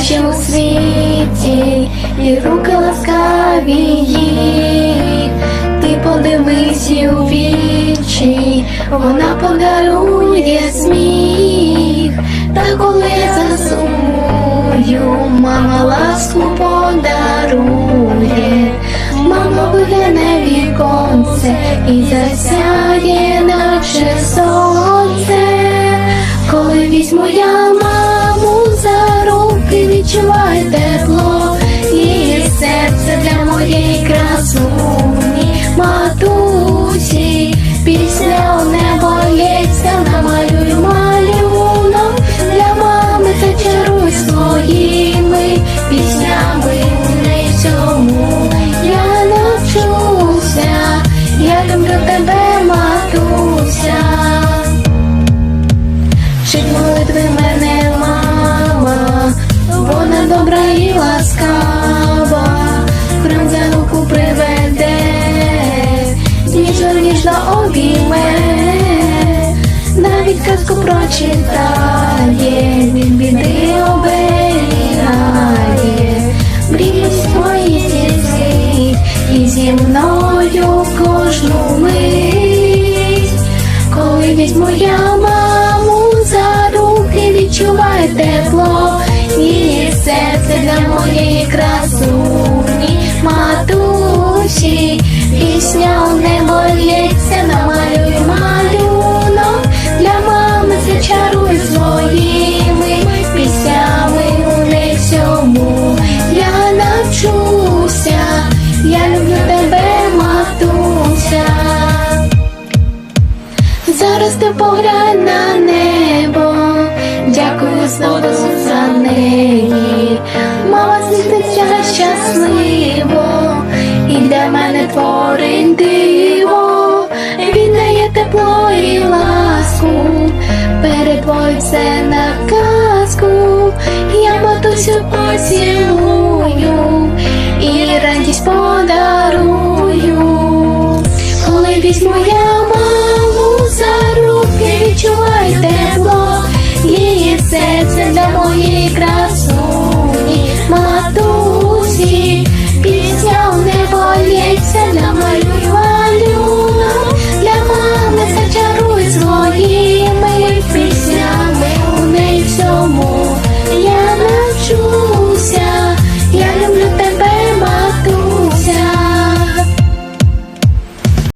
найкраще у світі, і руки ласкаві їх. Ти подивись у вічі, вона подарує сміх, та коли засумую, мама ласку подарує, мама вигляне віконце і засяє, наче сонце, коли візьму я люблю тебе, матуся. Вчить молитви мене мама, вона добра і ласкава, прям за руку приведе, ніжно ніжно обійме, навіть казку прочитає, і зі мною кожну мить. Коли візьму я маму за руки, відчуваю тепло, Зараз ти поглянь на небо, дякую знову за неї. Мама світиться щасливо, і для мене творить диво, віддає тепло і ласку, перетворить все на казку, я матусю поцілую. І радість подарую. Коли візьму я маму її для моєї красуні.